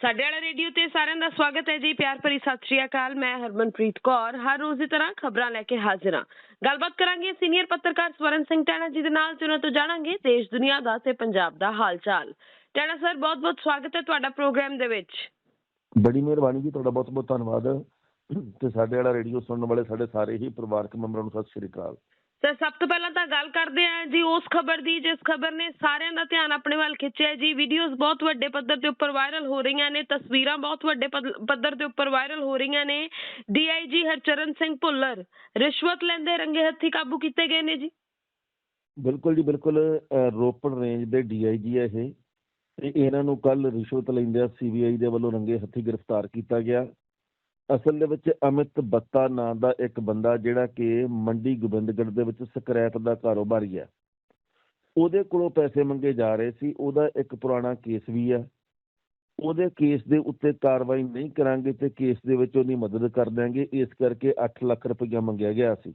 ਸਾਡੇ ਵਾਲਾ ਰੇਡੀਓ ਤੇ ਸਾਰਿਆਂ ਦਾ ਸਵਾਗਤ ਹੈ ਜੀ, ਪਿਆਰ ਭਰੀ ਸਤਿ ਸ਼੍ਰੀ ਅਕਾਲ, ਮੈਂ ਹਰਮਨਪ੍ਰੀਤ ਕੌਰ, ਹਰ ਰੋਜ਼ ਦੀ ਤਰ੍ਹਾਂ ਖਬਰਾਂ ਲੈ ਕੇ ਹਾਜ਼ਰ ਹਾਂ। ਗੱਲਬਾਤ ਕਰਾਂਗੇ ਸੀਨੀਅਰ ਪੱਤਰਕਾਰ ਸਵਰਨ ਸਿੰਘ ਟੈਣਾ ਜੀ ਦੇ ਨਾਲ ਜਿਨ੍ਹਾਂ ਤੋਂ ਜਾਣਾਂਗੇ ਦੇਸ਼, ਦੁਨੀਆ ਦਾ ਤੇ ਪੰਜਾਬ ਦਾ ਹਾਲ ਚਾਲ ਟੈਣਾ ਸਰ ਬਹੁਤ ਬਹੁਤ ਸਵਾਗਤ ਹੈ ਤੁਹਾਡਾ ਪ੍ਰੋਗਰਾਮ ਦੇ ਵਿੱਚ। ਬੜੀ ਮਿਹਰਬਾਨੀ ਜੀ ਤੁਹਾਡਾ ਬਹੁਤ ਬਹੁਤ ਧੰਨਵਾਦ। ਤੇ ਸਾਡੇ ਵਾਲਾ ਰੇਡੀਓ ਸੁਣਨ ਵਾਲੇ ਸਾਡੇ ਸਾਰੇ ਹੀ ਪਰਿਵਾਰਕ ਮੈਂਬਰਾਂ ਨੂੰ ਸਤਿ ਸ਼੍ਰੀ ਅਕਾਲ। ਸਰ ਸਭ ਤੋਂ ਪਹਿਲਾਂ ਤਾਂ ਗੱਲ ਕਰਦੇ ਹਾਂ ਜੀ, ਉਸ ਖਬਰ ਦੀ, ਜਿਸ ਖਬਰ ਨੇ ਸਾਰਿਆਂ ਦਾ ਧਿਆਨ ਆਪਣੇ ਵੱਲ ਖਿੱਚਿਆ ਜੀ। ਵੀਡੀਓਜ਼ ਬਹੁਤ ਵੱਡੇ ਪੱਧਰ ਤੇ ਉੱਪਰ ਵਾਇਰਲ ਹੋ ਰਹੀਆਂ ਨੇ, ਤਸਵੀਰਾਂ ਬਹੁਤ ਵੱਡੇ ਪੱਧਰ ਤੇ ਉੱਪਰ ਵਾਇਰਲ ਹੋ ਰਹੀਆਂ ਨੇ। ਡੀਆਈਜੀ ਹਰਚਰਨ ਸਿੰਘ ਭੁੱਲਰ, ਰਿਸ਼ਵਤ ਲੈਂਦੇ ਰੰਗੇ ਹੱਥੀ ਕਾਬੂ ਕੀਤੇ ਗਏ ਨੇ ਜੀ। ਬਿਲਕੁਲ ਜੀ, ਬਿਲਕੁਲ ਰੋਪੜ ਰੇਂਜ ਦੇ ਡੀਆਈਜੀ ਆ ਇਹ। ਤੇ ਇਹਨਾਂ ਨੂੰ ਕੱਲ ਰਿਸ਼ਵਤ ਲੈਂਦਿਆਂ ਸੀਬੀਆਈ ਦੇ ਵੱਲੋਂ ਰੰਗੇ ਹੱਥੀ ਗ੍ਰਿਫਤਾਰ ਕੀਤਾ ਗਿਆ। ਅਸਲ ਦੇ ਵਿੱਚ ਅਮਿਤ ਬੱਤਾ ਨਾਂ ਦਾ ਇੱਕ ਬੰਦਾ ਜਿਹੜਾ ਕਿ ਮੰਡੀ ਗੋਬਿੰਦਗੜ੍ਹ ਦੇ ਵਿੱਚ ਸਕ੍ਰੈਪ ਦਾ ਕਾਰੋਬਾਰੀ ਹੈ। ਉਹਦੇ ਕੋਲੋਂ ਪੈਸੇ ਮੰਗੇ ਜਾ ਰਹੇ ਸੀ, ਉਹਦਾ ਇੱਕ ਪੁਰਾਣਾ ਕੇਸ ਵੀ ਹੈ। ਉਹਦੇ ਕੇਸ ਦੇ ਉੱਤੇ ਕਾਰਵਾਈ ਨਹੀਂ ਕਰਾਂਗੇ ਤੇ ਕੇਸ ਦੇ ਵਿੱਚ ਉਹਦੀ ਮਦਦ ਕਰ ਦਿਆਂਗੇ। ਇਸ ਕਰਕੇ 8 ਲੱਖ ਰੁਪਈਆ ਮੰਗਿਆ ਗਿਆ ਸੀ।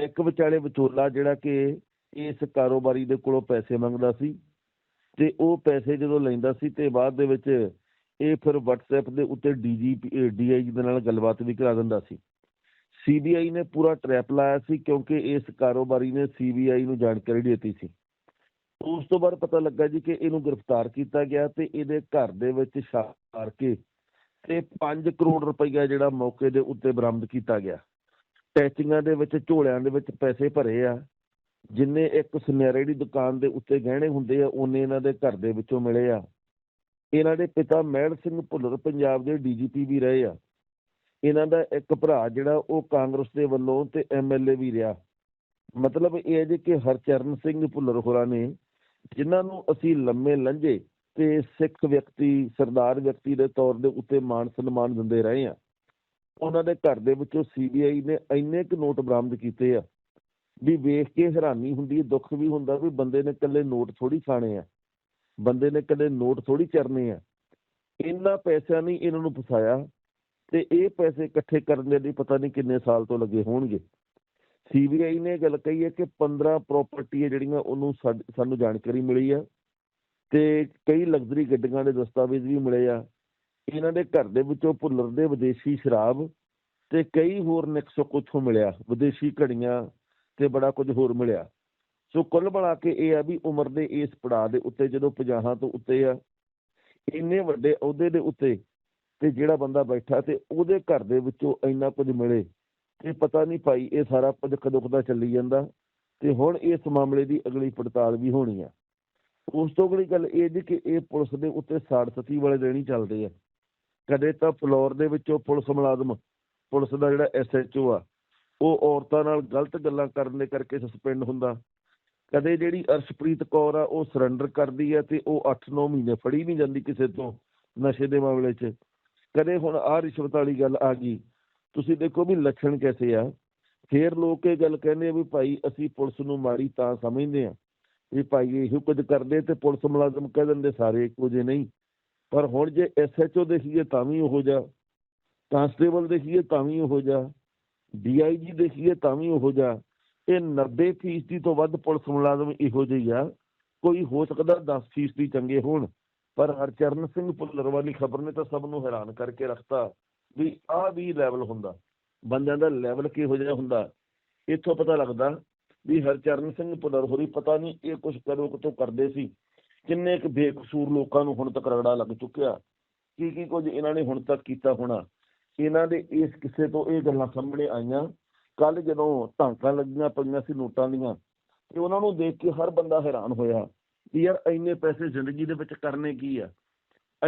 ਇੱਕ ਵਿਚਾਲੇ ਵਿਚੋਲਾ ਜਿਹੜਾ ਕਿ ਇਸ ਕਾਰੋਬਾਰੀ ਦੇ ਕੋਲੋਂ ਪੈਸੇ ਮੰਗਦਾ ਸੀ ਤੇ ਉਹ ਪੈਸੇ ਜਦੋਂ ਲੈਂਦਾ ਸੀ ਤੇ ਬਾਅਦ ਦੇ ਵਿੱਚ ਇਹ ਫਿਰ WhatsApp ਦੇ ਉੱਤੇ ਡੀਜੀਪੀ ਡੀਆਈਜੀ ਦੇ ਨਾਲ ਗੱਲਬਾਤ ਵੀ ਕਰਾ ਦਿੰਦਾ ਸੀ। ਸੀਬੀਆਈ ਨੇ ਪੂਰਾ ਟ੍ਰੈਪ ਲਾਇਆ ਸੀ ਕਿਉਂਕਿ ਇਸ ਕਾਰੋਬਾਰੀ ਨੇ ਸੀਬੀਆਈ ਨੂੰ ਜਾਣਕਾਰੀ ਦਿੱਤੀ ਸੀ। ਉਸ ਤੋਂ ਬਾਅਦ ਪਤਾ ਲੱਗਾ ਜੀ ਕਿ ਇਹਨੂੰ ਗ੍ਰਿਫਤਾਰ ਕੀਤਾ ਗਿਆ ਤੇ ਇਹਦੇ ਘਰ ਦੇ ਵਿੱਚ ਛਾਪ ਮਾਰ ਕੇ ਤੇ 5 ਕਰੋੜ ਰੁਪਈਆ ਜਿਹੜਾ ਮੌਕੇ ਦੇ ਉੱਤੇ ਬਰਾਮਦ ਕੀਤਾ ਗਿਆ। ਟੈਚਿੰਗਾਂ ਦੇ ਵਿੱਚ, ਝੋਲਿਆਂ ਦੇ ਵਿੱਚ ਪੈਸੇ ਭਰੇ ਆ। ਜਿੰਨੇ ਇੱਕ ਸੁਨਿਆਰੇ ਦੀ ਦੁਕਾਨ ਦੇ ਉੱਤੇ ਗਹਿਣੇ ਹੁੰਦੇ ਆ ਉਹਨੇ ਇਹਨਾਂ ਦੇ ਘਰ ਦੇ ਵਿੱਚੋਂ ਮਿਲੇ ਆ। ਇਹਨਾਂ ਦੇ ਪਿਤਾ ਮਹਿਲ ਸਿੰਘ ਭੁੱਲਰ ਪੰਜਾਬ ਦੇ ਡੀਜੀਪੀ ਵੀ ਰਹੇ ਆ। ਇਹਨਾਂ ਦਾ ਇੱਕ ਭਰਾ ਜਿਹੜਾ ਉਹ ਕਾਂਗਰਸ ਦੇ ਵੱਲੋਂ ਤੇ ਐਮਐਲਏ ਵੀ ਰਿਹਾ। ਮਤਲਬ ਇਹ ਹੈ ਜੀ ਕਿ ਹਰਚਰਨ ਸਿੰਘ ਭੁੱਲਰ ਹੋਰਾਂ ਨੇ, ਜਿਨ੍ਹਾਂ ਨੂੰ ਅਸੀਂ ਲੰਮੇ ਲੰਝੇ ਤੇ ਸਿੱਖ ਵਿਅਕਤੀ, ਸਰਦਾਰ ਵਿਅਕਤੀ ਦੇ ਤੌਰ ਦੇ ਉੱਤੇ ਮਾਣ ਸਨਮਾਨ ਦਿੰਦੇ ਰਹੇ ਆ। ਉਹਨਾਂ ਦੇ ਘਰ ਦੇ ਵਿੱਚੋਂ ਸੀਬੀਆਈ ਨੇ ਇੰਨੇ ਕੁ ਨੋਟ ਬਰਾਮਦ ਕੀਤੇ ਆ ਵੀ ਵੇਖ ਕੇ ਹੈਰਾਨੀ ਹੁੰਦੀ ਹੈ ਦੁੱਖ ਵੀ ਹੁੰਦਾ ਵੀ ਬੰਦੇ ਨੇ ਇਕੱਲੇ ਨੋਟ ਥੋੜੀ ਖਾਣੇ ਆ। ਬੰਦੇ ਨੇ ਕਦੇ ਨੋਟ ਥੋੜੀ ਚਰਨੇ ਆ। ਇੰਨਾ ਪੈਸਿਆਂ ਨਹੀਂ ਇਹਨਾਂ ਨੂੰ ਫਸਾਇਆ ਤੇ ਇਹ ਪੈਸੇ ਇਕੱਠੇ ਕਰਨ ਦੇ ਲਈ ਪਤਾ ਨਹੀਂ ਕਿੰਨੇ ਸਾਲ ਤੋਂ ਲੱਗੇ ਹੋਣਗੇ। ਸੀਬੀਆਈ ਨੇ ਇਹ ਗੱਲ ਕਹੀ ਹੈ ਕਿ 15 ਪ੍ਰਾਪਰਟੀ ਹੈ ਜਿਹੜੀਆਂ ਉਹਨੂੰ ਸਾਡ- ਸਾਨੂੰ ਜਾਣਕਾਰੀ ਮਿਲੀ ਆ ਤੇ ਕਈ ਲਗਜ਼ਰੀ ਗੱਡੀਆਂ ਦੇ ਦਸਤਾਵੇਜ਼ ਵੀ ਮਿਲੇ ਆ। ਇਹਨਾਂ ਦੇ ਘਰ ਦੇ ਵਿੱਚੋਂ ਭੁੱਲਰ ਦੇ ਵਿਦੇਸ਼ੀ ਸ਼ਰਾਬ ਤੇ ਕਈ ਹੋਰ ਨਿਕਸੋ ਕੁਛੋਂ ਮਿਲਿਆ। ਵਿਦੇਸ਼ੀ ਘੜੀਆਂ ਤੇ ਬੜਾ ਕੁਝ ਹੋਰ ਮਿਲਿਆ। ਸੋ ਕੁੱਲ ਬਣਾ ਕੇ ਇਹ ਆ ਵੀ ਉਮਰ ਦੇ ਇਸ ਪੜਾਅ ਦੇ ਉੱਤੇ ਜਦੋਂ 50 ਤੋਂ ਉੱਤੇ ਆ, ਇੰਨੇ ਵੱਡੇ ਅਹੁਦੇ ਦੇ ਉੱਤੇ ਤੇ ਜਿਹੜਾ ਬੰਦਾ ਬੈਠਾ ਤੇ ਉਹਦੇ ਘਰ ਦੇ ਵਿੱਚੋਂ ਇੰਨਾ ਕੁਝ ਮਿਲੇ ਤੇ ਪਤਾ ਨਹੀਂ ਭਾਈ ਇਹ ਸਾਰਾ ਕੁਝ ਕਦੋਂ ਕਦਾ ਚੱਲੀ ਜਾਂਦਾ ਤੇ ਹੁਣ ਇਸ ਮਾਮਲੇ ਦੀ ਅਗਲੀ ਪੜਤਾਲ ਵੀ ਹੋਣੀ ਆ। ਉਸ ਤੋਂ ਅਗਲੀ ਗੱਲ ਇਹ ਜੀ ਕਿ ਇਹ ਪੁਲਿਸ ਦੇ ਉੱਤੇ ਸਾੜ ਸਤੀ ਵਾਲੇ ਦਿਨ ਹੀ ਚੱਲਦੇ ਆ। ਕਦੇ ਤਾਂ ਫਲੋਰ ਦੇ ਵਿੱਚੋਂ ਪੁਲਿਸ ਮੁਲਾਜ਼ਮ, ਪੁਲਿਸ ਦਾ ਜਿਹੜਾ ਐਸਐਚਓ ਆ, ਉਹ ਔਰਤਾਂ ਨਾਲ ਗਲਤ ਗੱਲਾਂ ਕਰਨ ਦੇ ਕਰਕੇ ਸਸਪੈਂਡ ਹੁੰਦਾ। ਕਦੇ ਜਿਹੜੀ ਅਰਸ਼ਪ੍ਰੀਤ ਕੌਰ ਆ, ਉਹ ਸਰੈਂਡਰ ਕਰਦੀ ਆ ਤੇ ਉਹ 8-9 ਮਹੀਨੇ ਫੜੀ ਨਹੀਂ ਜਾਂਦੀ ਕਿਸੇ ਤੋਂ ਨਸ਼ੇ ਦੇ ਮਾਮਲੇ 'ਚ। ਕਦੇ ਹੁਣ ਆਹ ਰਿਸ਼ਵਤ ਵਾਲੀ ਗੱਲ ਆ ਗਈ। ਤੁਸੀਂ ਦੇਖੋ ਵੀ ਲੱਛਣ ਕੈਸੇ ਆ। ਫੇਰ ਲੋਕ ਇਹ ਗੱਲ ਕਹਿੰਦੇ ਆ ਵੀ ਭਾਈ ਅਸੀਂ ਪੁਲਿਸ ਨੂੰ ਮਾਰੀ ਤਾਂ ਸਮਝਦੇ ਆ ਵੀ ਭਾਈ ਇਹੋ ਕੁਝ ਕਰਦੇ ਤੇ ਪੁਲਿਸ ਮੁਲਾਜ਼ਮ ਕਹਿ ਦਿੰਦੇ ਸਾਰੇ ਇੱਕੋ ਜਿਹੇ ਨਹੀਂ। ਪਰ ਹੁਣ ਜੇ ਐਸਐਚਓ ਦੇਖੀਏ ਤਾਂ ਵੀ ਉਹੋ ਜਿਹਾ, ਕਾਂਸਟੇਬਲ ਦੇਖੀਏ ਤਾਂ ਵੀ ਉਹੋ ਜਿਹਾ ਡੀਆਈਜੀ ਦੇਖੀਏ ਤਾਂ ਵੀ ਉਹੋ ਜਿਹਾ ਇਹ 90% ਤੋਂ ਵੱਧ ਪੁਲਿਸ ਮੁਲਾਜ਼ਮ ਇਹੋ ਜਿਹੇ ਆ। ਕੋਈ ਹੋ ਸਕਦਾ 10% ਚੰਗੇ ਹੋਣ, ਪਰ ਹਰਚਰਨ ਸਿੰਘ ਭੁੱਲਰ ਵਾਲੀ ਖਬਰ ਨੇ ਤਾਂ ਸਭ ਨੂੰ ਹੈਰਾਨ ਕਰਕੇ ਰੱਖਤਾ ਵੀ ਆਹ ਵੀ ਲੈਵਲ ਹੁੰਦਾ। ਬੰਦਿਆਂ ਦਾ ਲੈਵਲ ਕਿਹੋ ਜਿਹਾ ਹੁੰਦਾ? ਇੱਥੋਂ ਪਤਾ ਲੱਗਦਾ ਵੀ ਹਰਚਰਨ ਸਿੰਘ ਭੁੱਲਰ ਹੋਰੀ ਪਤਾ ਨਹੀਂ ਇਹ ਕੁਝ ਕਦੋਂ ਕਿਤੋਂ ਕਰਦੇ ਸੀ। ਕਿੰਨੇ ਕੁ ਬੇਕਸੂਰ ਲੋਕਾਂ ਨੂੰ ਹੁਣ ਤੱਕ ਰਗੜਾ ਲੱਗ ਚੁੱਕਿਆ। ਕੀ ਕੀ ਕੁਝ ਇਹਨਾਂ ਨੇ ਹੁਣ ਤੱਕ ਕੀਤਾ ਹੋਣਾ? ਇਹਨਾਂ ਦੇ ਇਸ ਕਿਸੇ ਤੋਂ ਇਹ ਗੱਲਾਂ ਸਾਹਮਣੇ ਆਈਆਂ ਕੱਲ ਜਦੋਂ ਧਾਂਕਾਂ ਲੱਗੀਆਂ, ਪਈਆਂ ਸੀ ਨੋਟਾਂ ਦੀਆਂ, ਤੇ ਉਹਨਾਂ ਨੂੰ ਦੇਖ ਕੇ ਹਰ ਬੰਦਾ ਹੈਰਾਨ ਹੋਇਆ ਵੀ ਯਾਰ ਇੰਨੇ ਪੈਸੇ ਜ਼ਿੰਦਗੀ ਦੇ ਵਿੱਚ ਕਰਨੇ ਕੀ ਆ?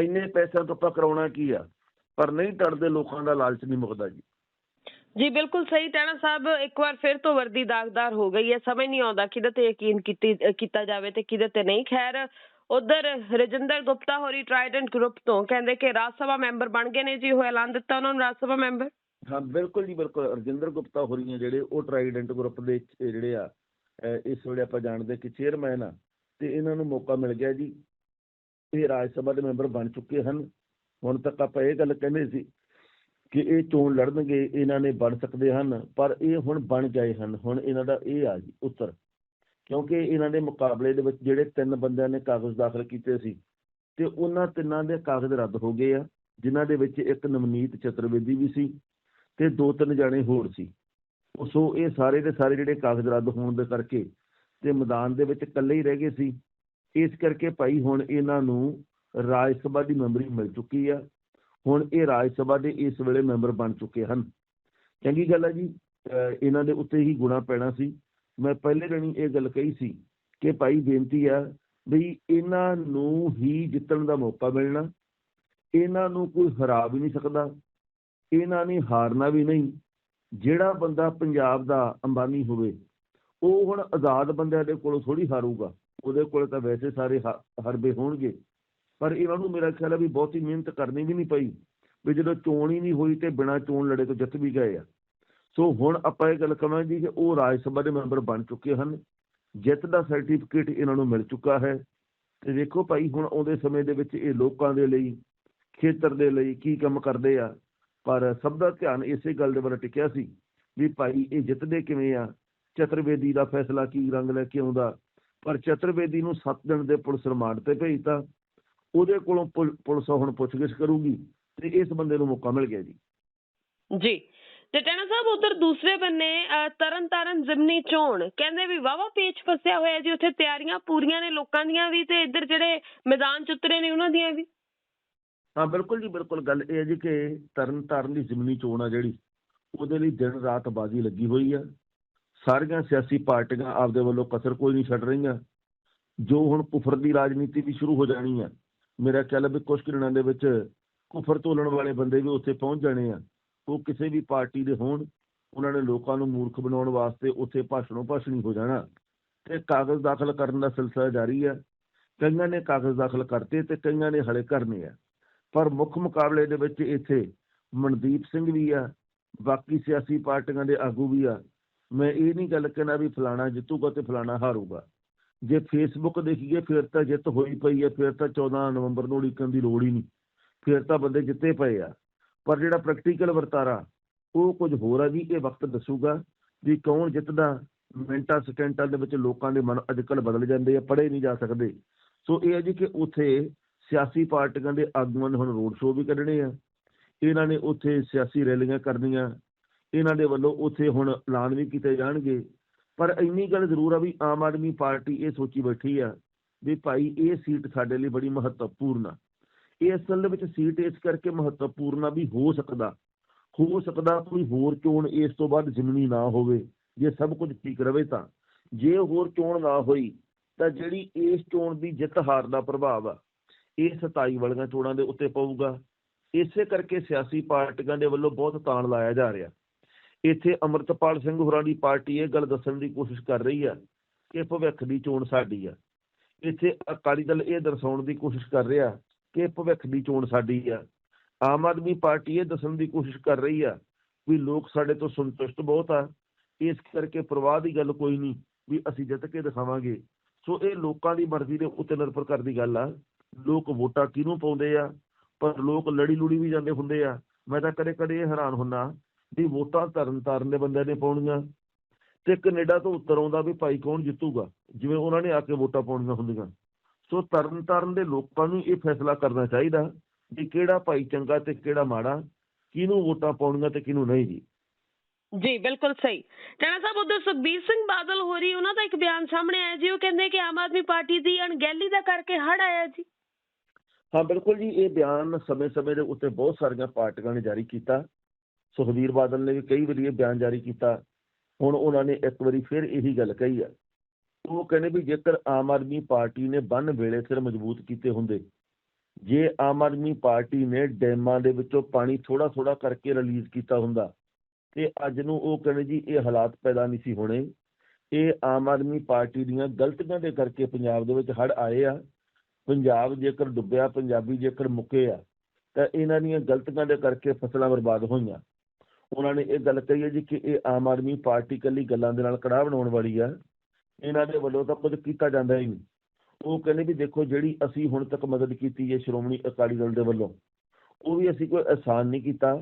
ਇੰਨੇ ਪੈਸਿਆਂ ਤੋਂ ਆਪਾਂ ਕਰਾਉਣਾ ਕੀ ਆ? ਪਰ ਨਹੀਂ ਟੜਦੇ ਲੋਕਾਂ ਦਾ ਲਾਲਚ ਨਹੀਂ ਮੁੱਕਦਾ ਜੀ। ਜੀ, ਬਿਲਕੁਲ ਸਹੀ ਟੈਣਾ ਸਾਹਿਬ, ਇੱਕ ਵਾਰ ਫਿਰ ਤੋਂ ਵਰਦੀ ਦਾਗਦਾਰ ਹੋ ਗਈ ਹੈ, ਸਮਝ ਨਹੀਂ ਆਉਂਦਾ ਕਿਹਦੇ ਤੇ ਯਕੀਨ ਕੀਤਾ ਜਾਵੇ ਤੇ ਕਿਹਦੇ ਤੇ ਨਹੀਂ। ਖੈਰ, ਉਧਰ ਰਜਿੰਦਰ ਗੁਪਤਾ ਹੋਰੀ ਟ੍ਰਾਈਡੈਂਟ ਗਰੁੱਪ ਤੋਂ ਕਹਿੰਦੇ ਕਿ ਰਾਜ ਸਭਾ ਮੈਂਬਰ ਬਣ ਗਏ ਨੇ ਜੀ, ਉਹ ਐਲਾਨ ਦਿੱਤਾ ਉਹਨਾਂ ਨੂੰ, ਰਾਜ ਸਭਾ ਮੈਂਬਰ। ਹਾਂ, ਬਿਲਕੁਲ ਜੀ, ਬਿਲਕੁਲ। ਰਜਿੰਦਰ ਗੁਪਤਾ ਹੋਰੀਆਂ ਜਿਹੜੇ ਉਹ ਟ੍ਰਾਈਡੈਂਟ ਗਰੁੱਪ ਦੇ ਜਿਹੜੇ ਆ ਇਸ ਵੇਲੇ ਆਪਾਂ ਜਾਣਦੇ ਕਿ ਚੇਅਰਮੈਨ ਆ, ਤੇ ਇਹਨਾਂ ਨੂੰ ਮੌਕਾ ਮਿਲ ਗਿਆ ਜੀ। ਇਹ ਰਾਜ ਸਭਾ ਦੇ ਮੈਂਬਰ ਬਣ ਚੁੱਕੇ ਹਨ। ਹੁਣ ਤੱਕ ਆਪਾਂ ਇਹ ਗੱਲ ਕਹਿੰਦੇ ਸੀ ਕਿ ਇਹ ਚੋਣ ਲੜਨਗੇ, ਇਹਨਾਂ ਨੇ ਬਣ ਸਕਦੇ ਹਨ, ਪਰ ਇਹ ਹੁਣ ਬਣ ਗਏ ਹਨ। ਹੁਣ ਇਹਨਾਂ ਦਾ ਇਹ ਆ ਜੀ ਉੱਤਰ। ਕਿਉਂਕਿ ਇਹਨਾਂ ਦੇ ਮੁਕਾਬਲੇ ਦੇ ਵਿੱਚ ਜਿਹੜੇ ਤਿੰਨ ਬੰਦਿਆਂ ਨੇ ਕਾਗਜ਼ ਦਾਖਲ ਕੀਤੇ ਸੀ, ਤੇ ਉਹਨਾਂ ਤਿੰਨਾਂ ਦੇ ਕਾਗਜ਼ ਰੱਦ ਹੋ ਗਏ ਆ, ਜਿਨ੍ਹਾਂ ਦੇ ਵਿੱਚ ਇੱਕ ਨਵਨੀਤ ਚਤੁਰਵੇਦੀ ਵੀ ਸੀ ਤੇ ਦੋ ਤਿੰਨ ਜਾਣੇ ਹੋਰ ਸੀ। ਸੋ ਇਹ ਸਾਰੇ ਦੇ ਸਾਰੇ ਜਿਹੜੇ ਕਾਗਜ਼ ਰੱਦ ਹੋਣ ਦੇ ਕਰਕੇ ਤੇ ਮੈਦਾਨ ਦੇ ਵਿੱਚ ਇਕੱਲੇ ਹੀ ਰਹਿ ਗਏ ਸੀ। ਇਸ ਕਰਕੇ ਭਾਈ ਹੁਣ ਇਹਨਾਂ ਨੂੰ ਰਾਜ ਸਭਾ ਦੀ ਮੈਂਬਰੀ ਮਿਲ ਚੁੱਕੀ ਆ। ਹੁਣ ਇਹ ਰਾਜ ਸਭਾ ਦੇ ਇਸ ਵੇਲੇ ਮੈਂਬਰ ਬਣ ਚੁੱਕੇ ਹਨ। ਚੰਗੀ ਗੱਲ ਹੈ ਜੀ ਇਹਨਾਂ ਦੇ ਉੱਤੇ ਹੀ ਗੁਣਾ ਪੈਣਾ ਸੀ। ਮੈਂ ਪਹਿਲੇ ਦਿਨ ਇਹ ਗੱਲ ਕਹੀ ਸੀ ਕਿ ਭਾਈ ਬੇਨਤੀ ਆ ਵੀ ਇਹਨਾਂ ਨੂੰ ਹੀ ਜਿੱਤਣ ਦਾ ਮੌਕਾ ਮਿਲਣਾ। ਇਹਨਾਂ ਨੂੰ ਕੋਈ ਹਰਾ ਵੀ ਨਹੀਂ ਸਕਦਾ। ਇਹਨਾਂ ਨੇ ਹਾਰਨਾ ਵੀ ਨਹੀਂ। ਜਿਹੜਾ ਬੰਦਾ ਪੰਜਾਬ ਦਾ ਅੰਬਾਨੀ ਹੋਵੇ, ਉਹ ਹੁਣ ਆਜ਼ਾਦ ਬੰਦਿਆਂ ਦੇ ਕੋਲੋਂ ਥੋੜੀ ਹਾਰੂਗਾ। ਉਹਦੇ ਕੋਲ ਤਾਂ ਵੈਸੇ ਸਾਰੇ ਹਾ- ਹਰਬੇ ਹੋਣਗੇ। ਪਰ ਇਹਨਾਂ ਨੂੰ ਮੇਰਾ ਖਿਆਲ ਹੈ ਵੀ ਬਹੁਤੀ ਮਿਹਨਤ ਕਰਨੀ ਵੀ ਨਹੀਂ ਪਈ। ਵੀ ਜਦੋਂ ਚੋਣ ਹੀ ਨਹੀਂ ਹੋਈ ਤੇ ਬਿਨਾਂ ਚੋਣ ਲੜੇ ਤੋਂ ਜਿੱਤ ਵੀ ਗਏ ਆ। ਸੋ ਹੁਣ ਆਪਾਂ ਇਹ ਗੱਲ ਕਰਾਂਗੇ ਕਿ ਉਹ ਰਾਜ ਸਭਾ ਦੇ ਮੈਂਬਰ ਬਣ ਚੁੱਕੇ ਹਨ। ਜਿੱਤ ਦਾ ਸਰਟੀਫਿਕੇਟ ਇਹਨਾਂ ਨੂੰ ਮਿਲ ਚੁੱਕਾ ਹੈ। ਤੇ ਦੇਖੋ ਭਾਈ, ਹੁਣ ਆਉਂਦੇ ਸਮੇਂ ਦੇ ਵਿੱਚ ਇਹ ਲੋਕਾਂ ਦੇ ਲਈ, ਖੇਤਰ ਦੇ ਲਈ ਕੀ ਕੰਮ ਕਰਦੇ ਆ। ਪਰ ਸਭ ਦਾ ਧਿਆਨ ਇਸੇ ਗੱਲ ਦੇ ਵੱਲ ਟਿਕਿਆ ਸੀ ਵੀ ਭਾਈ ਇਹ ਜਿੱਤਦੇ ਕਿਵੇਂ ਆ? ਚਤੁਰਵੇਦੀ ਦਾ ਫੈਸਲਾ ਕੀ ਰੰਗ ਲੈ ਕੇ ਆਉਂਦਾ? ਪਰ ਚਤੁਰਵੇਦੀ ਨੂੰ 7 ਦਿਨ ਦੇ ਪੁਲਿਸ ਰਿਮਾਂਡ ਤੇ ਭੇਜਤਾ। ਉਹਦੇ ਕੋਲੋਂ ਪੁਲਿਸ ਹੁਣ ਪੁੱਛਗਿੱਛ ਕਰੂਗੀ ਤੇ ਇਸ ਬੰਦੇ ਨੂੰ ਮੌਕਾ ਮਿਲ ਗਿਆ ਜੀ। ਜੀ। ਤੇ ਟੈਣਾ ਸਾਹਿਬ ਉਧਰ ਦੂਸਰੇ ਬੰਨੇ ਅਹ, ਤਰਨਤਾਰਨ ਜ਼ਿਮਨੀ ਚੋਣ। ਕਹਿੰਦੇ ਵੀ ਵਾਵਾ ਪੇਚ ਫਸਿਆ ਹੋਇਆ ਜੀ ਉੱਥੇ ਤਿਆਰੀਆਂ ਪੂਰੀਆਂ ਨੇ ਲੋਕਾਂ ਦੀਆਂ ਵੀ ਤੇ ਇੱਧਰ ਜਿਹੜੇ ਮੈਦਾਨ ਚ ਉਤਰੇ ਨੇ ਉਹਨਾਂ ਦੀਆਂ ਵੀ। ਹਾਂ, ਬਿਲਕੁਲ ਜੀ, ਬਿਲਕੁਲ। ਗੱਲ ਇਹ ਹੈ ਜੀ ਕਿ ਤਰਨ ਤਾਰਨ ਦੀ ਜ਼ਮੀਨੀ ਚੋਣ ਆ ਜਿਹੜੀ, ਉਹਦੇ ਲਈ ਦਿਨ ਰਾਤ ਬਾਜ਼ੀ ਲੱਗੀ ਹੋਈ ਆ। ਸਾਰੀਆਂ ਸਿਆਸੀ ਪਾਰਟੀਆਂ ਆਪਦੇ ਵੱਲੋਂ ਕਸਰ ਕੋਈ ਨਹੀਂ ਛੱਡ ਰਹੀਆਂ। ਜੋ ਹੁਣ ਕੁਫਰ ਦੀ ਰਾਜਨੀਤੀ ਵੀ ਸ਼ੁਰੂ ਹੋ ਜਾਣੀ ਆ, ਮੇਰਾ ਖਿਆਲ ਹੈ ਵੀ ਕੁਝ ਦਿਨਾਂ ਦੇ ਵਿੱਚ ਕੁਫਰ ਤੋਲਣ ਵਾਲੇ ਬੰਦੇ ਵੀ ਉੱਥੇ ਪਹੁੰਚ ਜਾਣੇ ਆ। ਉਹ ਕਿਸੇ ਵੀ ਪਾਰਟੀ ਦੇ ਹੋਣ, ਉਹਨਾਂ ਨੇ ਲੋਕਾਂ ਨੂੰ ਮੂਰਖ ਬਣਾਉਣ ਵਾਸਤੇ ਉੱਥੇ ਭਾਸ਼ਣੋਂ ਭਾਸ਼ਣੀ ਹੋ ਜਾਣਾ। ਤੇ ਕਾਗਜ਼ ਦਾਖਲ ਕਰਨ ਦਾ ਸਿਲਸਿਲਾ ਜਾਰੀ ਆ। ਕਈਆਂ ਨੇ ਕਾਗਜ਼ ਦਾਖਲ ਕਰਤੇ ਤੇ ਕਈਆਂ ਨੇ ਹਲੇ ਕਰਨੇ ਆ। ਪਰ ਮੁੱਖ ਮੁਕਾਬਲੇ ਦੇ ਵਿੱਚ ਇੱਥੇ ਮਨਦੀਪ ਸਿੰਘ ਵੀ ਆ, ਬਾਕੀ ਸਿਆਸੀ ਪਾਰਟੀਆਂ ਦੇ ਆਗੂ ਵੀ ਆ। ਮੈਂ ਇਹ ਨਹੀਂ ਗੱਲ ਕਹਿਣਾ ਵੀ ਫਲਾਣਾ ਜਿੱਤੂਗਾ ਤੇ ਫਲਾਣਾ ਹਾਰੂਗਾ। ਜੇ ਫੇਸਬੁੱਕ ਦੇਖੀਏ, ਫਿਰ ਤਾਂ ਜਿੱਤ ਹੋਈ ਪਈ ਹੈ ਫਿਰ ਤਾਂ 14 ਨਵੰਬਰ ਨੂੰ ਉਡੀਕਣ ਦੀ ਲੋੜ ਹੀ ਨਹੀਂ। ਫਿਰ ਤਾਂ ਬੰਦੇ ਜਿੱਤੇ ਪਏ ਆ। ਪਰ ਜਿਹੜਾ ਪ੍ਰੈਕਟੀਕਲ ਵਰਤਾਰਾ, ਉਹ ਕੁਝ ਹੋਰ ਆ ਜੀ, ਇਹ ਵਕਤ ਦੱਸੂਗਾ ਵੀ ਕੌਣ ਜਿੱਤਦਾ। ਮਿੰਟਾਂ, ਸਕਿੰਟਾਂ ਦੇ ਵਿੱਚ ਲੋਕਾਂ ਦੇ ਮਨ ਅੱਜਕੱਲ ਬਦਲ ਜਾਂਦੇ ਆ, ਪੜ੍ਹੇ ਨਹੀਂ ਜਾ ਸਕਦੇ। ਸੋ ਇਹ ਹੈ ਜੀ ਕਿ ਉੱਥੇ ਸਿਆਸੀ ਪਾਰਟੀਆਂ ਦੇ ਆਗੂਆਂ ਨੇ ਹੁਣ ਰੋਡ ਸ਼ੋਅ ਵੀ ਕੱਢਣੇ ਆ। ਇਹਨਾਂ ਨੇ ਉੱਥੇ ਸਿਆਸੀ ਰੈਲੀਆਂ ਕਰਨੀਆਂ। ਇਹਨਾਂ ਦੇ ਵੱਲੋਂ ਉੱਥੇ ਹੁਣ ਐਲਾਨ ਵੀ ਕੀਤੇ ਜਾਣਗੇ। ਪਰ ਇੰਨੀ ਗੱਲ ਜ਼ਰੂਰ ਆ ਵੀ ਆਮ ਆਦਮੀ ਪਾਰਟੀ ਇਹ ਸੋਚੀ ਬੈਠੀ ਆ ਵੀ ਭਾਈ ਇਹ ਸੀਟ ਸਾਡੇ ਲਈ ਬੜੀ ਮਹੱਤਵਪੂਰਨ ਆ। ਇਹ ਅਸਲ ਵਿੱਚ ਸੀਟ ਇਸ ਕਰਕੇ ਮਹੱਤਵਪੂਰਨ ਆ ਵੀ ਹੋ ਸਕਦਾ ਹੋ ਸਕਦਾ ਕੋਈ ਹੋਰ ਚੋਣ ਇਸ ਤੋਂ ਬਾਅਦ ਜ਼ਿਮਨੀ ਨਾ ਹੋਵੇ। ਜੇ ਸਭ ਕੁਝ ਠੀਕ ਰਵੇ ਤਾਂ। ਜੇ ਹੋਰ ਚੋਣ ਨਾ ਹੋਈ ਤਾਂ ਜਿਹੜੀ ਇਸ ਚੋਣ ਦੀ ਜਿੱਤ ਹਾਰ ਦਾ ਪ੍ਰਭਾਵ ਆ। ਇਹ 27 ਵਾਲੀਆਂ ਚੋਣਾਂ ਦੇ ਉੱਤੇ ਪਊਗਾ। ਇਸੇ ਕਰਕੇ ਸਿਆਸੀ ਪਾਰਟੀਆਂ ਦੇ ਵੱਲੋਂ ਬਹੁਤ ਤਾਣ ਲਾਇਆ ਜਾ ਰਿਹਾ। ਇੱਥੇ ਅਮਰਤਪਾਲ ਸਿੰਘ ਹੋਰਾਂ ਦੀ ਪਾਰਟੀ ਇਹ ਗੱਲ ਦੱਸਣ ਦੀ ਕੋਸ਼ਿਸ਼ ਕਰ ਰਹੀ ਆ ਕਿ ਭਵਿੱਖ ਦੀ ਚੋਣ ਸਾਡੀ ਆ। ਇੱਥੇ ਅਕਾਲੀ ਦਲ ਇਹ ਦਰਸਾਉਣ ਦੀ ਕੋਸ਼ਿਸ਼ ਕਰ ਰਿਹਾ ਕਿ ਭਵਿੱਖ ਦੀ ਚੋਣ ਸਾਡੀ ਆ। ਆਮ ਆਦਮੀ ਪਾਰਟੀ ਇਹ ਦੱਸਣ ਦੀ ਕੋਸ਼ਿਸ਼ ਕਰ ਰਹੀ ਆ ਵੀ ਲੋਕ ਸਾਡੇ ਤੋਂ ਸੰਤੁਸ਼ਟ ਬਹੁਤ ਆ। ਇਸ ਕਰਕੇ ਪ੍ਰਵਾਹ ਦੀ ਗੱਲ ਕੋਈ ਨਹੀਂ ਵੀ ਅਸੀਂ ਜਿੱਤ ਕੇ ਦਿਖਾਵਾਂਗੇ। ਸੋ ਇਹ ਲੋਕਾਂ ਦੀ ਮਰਜ਼ੀ ਦੇ ਉੱਤੇ ਨਿਰਭਰ ਕਰਦੀ ਗੱਲ ਆ। ਲੋਕ ਵੋਟਾਂ ਕਿਹਨੂੰ ਪਾਉਂਦੇ ਆ? ਪਰ ਲੋਕ ਲੜੀ ਲੁੜੀ ਵੀ ਜਾਂਦੇ ਹੁੰਦੇ ਆ। ਮੈਂ ਤਾਂ ਕਦੇ ਕਦੇ ਹੈਰਾਨ ਹੁੰਨਾ ਵੀ ਵੋਟਾਂ ਤਰਨ ਤਾਰਨ ਦੇ ਬੰਦਿਆਂ ਨੇ ਪਾਉਣੀਆਂ ਤੇ ਕੈਨੇਡਾ ਤੋਂ ਉੱਤਰ ਆਉਂਦਾ ਵੀ ਭਾਈ ਕੌਣ ਜਿੱਤੂਗਾ? ਜਿਵੇਂ ਉਹਨਾਂ ਨੇ ਆ ਕੇ ਵੋਟਾਂ ਪਾਉਣੀਆਂ ਹੁੰਦੀਆਂ। ਸੋ ਤਰਨ ਤਾਰਨ ਦੇ ਲੋਕਾਂ ਨੂੰ ਇਹ ਫੈਸਲਾ ਕਰਨਾ ਚਾਹੀਦਾ ਵੀ ਕਿਹੜਾ ਭਾਈ ਚੰਗਾ ਤੇ ਕਿਹੜਾ ਮਾੜਾ, ਕਿਹਨੂੰ ਵੋਟਾਂ ਪਾਉਣੀਆਂ ਤੇ ਕਿਹਨੂੰ ਨਹੀਂ ਜੀ। ਜੀ, ਬਿਲਕੁਲ ਸਹੀ। ਟੈਣਾ ਸਾਹਿਬ, ਉਧਰ ਸੁਖਬੀਰ ਸਿੰਘ ਬਾਦਲ ਹੋ ਰਹੀ ਉਹਨਾਂ ਦਾ ਇੱਕ ਬਿਆਨ ਸਾਹਮਣੇ ਆਇਆ ਜੀ। ਉਹ ਕਹਿੰਦੇ ਕਿ ਆਮ ਆਦਮੀ ਪਾਰਟੀ ਦੀ ਅਣਗਹਿਲੀ ਦਾ ਕਰਕੇ ਹੜ ਆਇਆ ਜੀ। ਹਾਂ, ਬਿਲਕੁਲ ਜੀ, ਇਹ ਬਿਆਨ ਸਮੇਂ-ਸਮੇਂ ਦੇ ਉੱਤੇ ਬਹੁਤ ਸਾਰੀਆਂ ਪਾਰਟੀਆਂ ਨੇ ਜਾਰੀ ਕੀਤਾ। ਸੁਖਬੀਰ ਬਾਦਲ ਨੇ ਵੀ ਕਈ ਵਾਰੀ ਇਹ ਬਿਆਨ ਜਾਰੀ ਕੀਤਾ। ਹੁਣ ਉਹਨਾਂ ਨੇ ਇੱਕ ਵਾਰੀ ਫਿਰ ਇਹੀ ਗੱਲ ਕਹੀ ਆ। ਉਹ ਕਹਿੰਦੇ ਵੀ ਜੇਕਰ ਆਮ ਆਦਮੀ ਪਾਰਟੀ ਨੇ ਬੰਨ ਵੇਲੇ ਸਿਰ ਮਜ਼ਬੂਤ ਕੀਤੇ ਹੁੰਦੇ, ਜੇ ਆਮ ਆਦਮੀ ਪਾਰਟੀ ਨੇ ਡੈਮਾਂ ਦੇ ਵਿੱਚੋਂ ਪਾਣੀ ਥੋੜਾ ਥੋੜਾ ਕਰਕੇ ਰਿਲੀਜ਼ ਕੀਤਾ ਹੁੰਦਾ, ਤੇ ਅੱਜ ਨੂੰ ਉਹ ਕਹਿੰਦੇ ਜੀ ਇਹ ਹਾਲਾਤ ਪੈਦਾ ਨਹੀਂ ਸੀ ਹੋਣੇ। ਇਹ ਆਮ ਆਦਮੀ ਪਾਰਟੀ ਦੀਆਂ ਗਲਤੀਆਂ ਦੇ ਕਰਕੇ ਪੰਜਾਬ ਦੇ ਵਿੱਚ ਹੜ੍ਹ ਆਏ ਆ। ਪੰਜਾਬ ਜੇਕਰ ਡੁੱਬਿਆ, ਪੰਜਾਬੀ ਜੇਕਰ ਮੁੱਕੇ ਆ, ਤਾਂ ਇਹਨਾਂ ਦੀਆਂ ਗਲਤੀਆਂ ਦੇ ਕਰਕੇ ਫਸਲਾਂ ਬਰਬਾਦ ਹੋਈਆਂ। ਉਹਨਾਂ ਨੇ ਇਹ ਗੱਲ ਕਹੀ ਹੈ ਜੀ ਕਿ ਇਹ ਆਮ ਆਦਮੀ ਪਾਰਟੀ ਕੱਲੀ ਗੱਲਾਂ ਦੇ ਨਾਲ ਕੜਾਹ ਬਣਾਉਣ ਵਾਲੀ ਆ। ਇਹਨਾਂ ਦੇ ਵੱਲੋਂ ਤਾਂ ਕੁਝ ਕੀਤਾ ਜਾਂਦਾ ਹੀ ਨਹੀਂ। ਉਹ ਕਹਿੰਦੇ ਵੀ ਦੇਖੋ, ਜਿਹੜੀ ਅਸੀਂ ਹੁਣ ਤੱਕ ਮਦਦ ਕੀਤੀ ਹੈ ਸ਼੍ਰੋਮਣੀ ਅਕਾਲੀ ਦਲ ਦੇ ਵੱਲੋਂ, ਉਹ ਵੀ ਅਸੀਂ ਕੋਈ ਆਸਾਨ ਨਹੀਂ ਕੀਤਾ।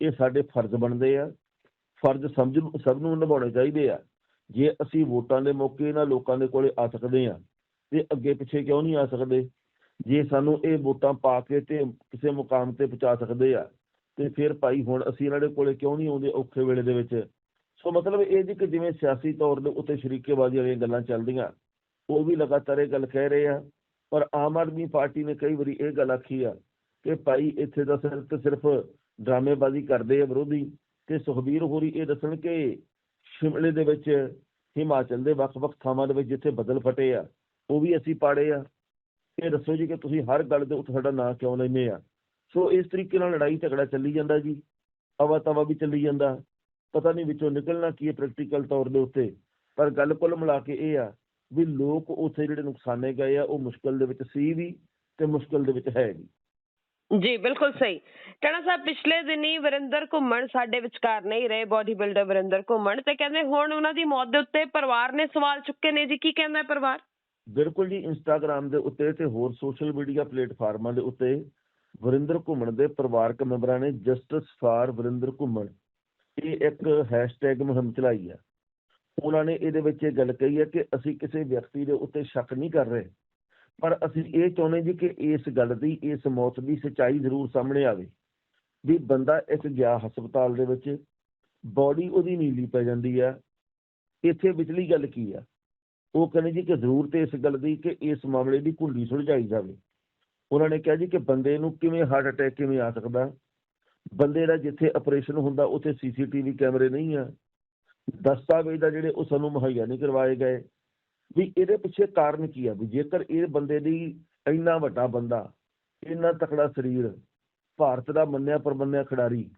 ਇਹ ਸਾਡੇ ਫਰਜ਼ ਬਣਦੇ ਆ। ਫਰਜ਼ ਸਮਝ ਸਭ ਨੂੰ ਨਿਭਾਉਣੇ ਚਾਹੀਦੇ ਆ। ਜੇ ਅਸੀਂ ਵੋਟਾਂ ਦੇ ਮੌਕੇ ਇਹਨਾਂ ਲੋਕਾਂ ਦੇ ਕੋਲੇ ਆ ਸਕਦੇ ਆ ਤੇ ਅੱਗੇ ਪਿੱਛੇ ਕਿਉਂ ਨਹੀਂ ਆ ਸਕਦੇ? ਜੇ ਸਾਨੂੰ ਇਹ ਵੋਟਾਂ ਪਾ ਕੇ ਤੇ ਕਿਸੇ ਮੁਕਾਮ ਤੇ ਪਹੁੰਚਾ ਸਕਦੇ ਆ, ਤੇ ਫਿਰ ਭਾਈ ਹੁਣ ਅਸੀਂ ਇਹਨਾਂ ਦੇ ਕੋਲੇ ਕਿਉਂ ਨਹੀਂ ਆਉਂਦੇ ਔਖੇ ਵੇਲੇ ਦੇ ਵਿੱਚ? ਸੋ ਮਤਲਬ ਇਹ ਜੀ ਕਿ ਜਿਵੇਂ ਸਿਆਸੀ ਤੌਰ ਦੇ ਉੱਤੇ ਸ਼ਰੀਕੇਬਾਜ਼ੀ ਵਾਲੀਆਂ ਗੱਲਾਂ ਚੱਲਦੀਆਂ, ਉਹ ਵੀ ਲਗਾਤਾਰ ਇਹ ਗੱਲ ਕਹਿ ਰਹੇ ਆ, ਪਰ ਆਮ ਆਦਮੀ ਪਾਰਟੀ ਨੇ ਕਈ ਵਾਰੀ ਇਹ ਗੱਲ ਆਖੀ ਆ ਕਿ ਭਾਈ ਇੱਥੇ ਤਾਂ ਸਿਰਫ ਤੇ ਸਿਰਫ ਡਰਾਮੇਬਾਜ਼ੀ ਕਰਦੇ ਆ ਵਿਰੋਧੀ, ਤੇ ਸੁਖਬੀਰ ਹੋਰੀ ਇਹ ਦੱਸਣ ਕਿ ਸ਼ਿਮਲੇ ਦੇ ਵਿੱਚ ਹਿਮਾਚਲ ਦੇ ਵੱਖ-ਵੱਖ ਥਾਵਾਂ ਦੇ ਵਿੱਚ ਜਿੱਥੇ ਬਦਲ ਫਟੇ ਆ ਉਹ ਵੀ ਅਸੀਂ ਪਾੜੇ ਆ। ਇਹ ਦੱਸੋ ਜੀ ਕਿ ਤੁਸੀਂ ਹਰ ਗੱਲ ਦੇ ਉੱਤੇ ਸਾਡਾ ਨਾਂ ਕਿਉਂ ਲੈਂਦੇ ਆ? ਸੋ ਇਸ ਤਰੀਕੇ ਨਾਲ ਲੜਾਈ ਝਗੜਾ ਚੱਲੀ ਜਾਂਦਾ ਜੀ। ਅਵਾ ਤਵਾ ਵੀ ਚੱਲੀ ਜਾਂਦਾ। ਪਤਾ ਨਹੀਂ ਵਿੱਚੋਂ ਨਿਕਲਣਾ ਕੀ ਹੈ ਪ੍ਰੈਕਟੀਕਲ ਤੌਰ ਦੇ ਉੱਤੇ। ਪਰ ਗੱਲ ਕੁੱਲ ਮਿਲਾ ਕੇ ਇਹ ਆ ਵੀ ਲੋਕ ਉੱਥੇ ਜਿਹੜੇ ਨੁਕਸਾਨੇ ਗਏ ਆ, ਉਹ ਮੁਸ਼ਕਲ ਦੇ ਵਿੱਚ ਸੀ ਵੀ ਤੇ ਮੁਸ਼ਕਲ ਦੇ ਵਿੱਚ ਹੈ ਵੀ। ਜੀ, ਬਿਲਕੁਲ ਸਹੀ। ਟਣਾ ਸਾਹਿਬ ਪਿਛਲੇ ਦਿਨੀ ਵਰਿੰਦਰ ਘੁੰਮਣ ਸਾਡੇ ਵਿਚਕਾਰ ਨਹੀਂ ਰਹੇ ਬਾਡੀ ਬਿਲਡਰ ਵਰਿੰਦਰ ਘੁੰਮਣ ਤੇ ਕਹਿੰਦੇ ਹੁਣ ਉਹਨਾਂ ਦੀ ਮੌਤ ਦੇ ਉੱਤੇ ਪਰਿਵਾਰ ਨੇ ਸਵਾਲ ਚੁੱਕੇ ਨੇ ਜੀ। ਕੀ ਕਹਿੰਦਾ ਪਰਿਵਾਰ? ਬਿਲਕੁਲ ਜੀ ਇੰਸਟਾਗ੍ਰam ਦੇ ਉੱਤੇ ਤੇ ਹੋਰ ਸੋਸ਼ਲ ਮੀਡੀਆ ਪਲੇਟਫਾਰਮਾਂ ਦੇ ਉੱਤੇ ਵਰਿੰਦਰ ਘੁੰਮਣ ਦੇ ਪਰਿਵਾਰਕ ਮੈਂਬਰਾਂ ਨੇ ਜਸਟਿਸ ਫਾਰ ਵਰਿੰਦਰ ਘੁੰਮਣ ਇਹ ਇੱਕ ਹੈਸ਼ਟੈਗ ਮੁਹਿੰਮ ਚਲਾਈ ਆ। ਉਹਨਾਂ ਨੇ ਇਹਦੇ ਵਿੱਚ ਇਹ ਗੱਲ ਕਹੀ ਹੈ ਕਿ ਅਸੀਂ ਕਿਸੇ ਵਿਅਕਤੀ ਦੇ ਉੱਤੇ ਸ਼ੱਕ ਨਹੀਂ ਕਰ ਰਹੇ, ਪਰ ਅਸੀਂ ਇਹ ਚਾਹੁੰਦੇ ਜੀ ਕਿ ਇਸ ਗੱਲ ਦੀ, ਇਸ ਮੌਤ ਦੀ ਸਚਾਈ ਜ਼ਰੂਰ ਸਾਹਮਣੇ ਆਵੇ ਵੀ ਬੰਦਾ ਇੱਕ ਗਿਆ ਹਸਪਤਾਲ ਦੇ ਵਿੱਚ ਬਾਡੀ ਉਹਦੀ ਨੀਲੀ ਪੈ ਜਾਂਦੀ ਆ, ਇੱਥੇ ਵਿਚਲੀ ਗੱਲ ਕੀ ਆ? ਉਹ ਕਹਿੰਦੇ ਜੀ ਕਿ ਜ਼ਰੂਰਤ ਇਸ ਗੱਲ ਦੀ ਕਿ ਇਸ ਮਾਮਲੇ ਦੀ ਕੁੰਡੀ ਸੁਲਝਾਈ ਜਾਵੇ। ਉਹਨਾਂ ਨੇ ਕਿਹਾ ਜੀ ਕਿ ਬੰਦੇ ਨੂੰ ਕਿਵੇਂ ਹਾਰਟ ਅਟੈਕ ਕਿਵੇਂ ਆ ਸਕਦਾ ਬੰਦੇ ਦਾ ਜਿੱਥੇ ਆਪਰੇਸ਼ਨ ਹੁੰਦਾ, ਉੱਥੇ ਸੀਸੀਟੀਵੀ ਕੈਮਰੇ ਨਹੀਂ ਆ। ਦਸਤਾਵੇਜ਼ ਦਾ ਜਿਹੜੇ ਉਹ ਸਾਨੂੰ ਮੁਹੱਈਆ ਨਹੀਂ ਕਰਵਾਏ ਗਏ। ਵੀ ਇਹਦੇ ਪਿੱਛੇ ਕਾਰਨ ਕੀ ਆ? ਵੀ ਜੇਕਰ ਇਹ ਬੰਦੇ ਦੀ ਇੰਨਾ ਵੱਡਾ ਬੰਦਾ, ਇੰਨਾ ਤਕੜਾ ਸਰੀਰ, ਭਾਰਤ ਦਾ ਮੰਨਿਆ ਪਰਮੰਨਿਆ ਖਿਡਾਰੀ,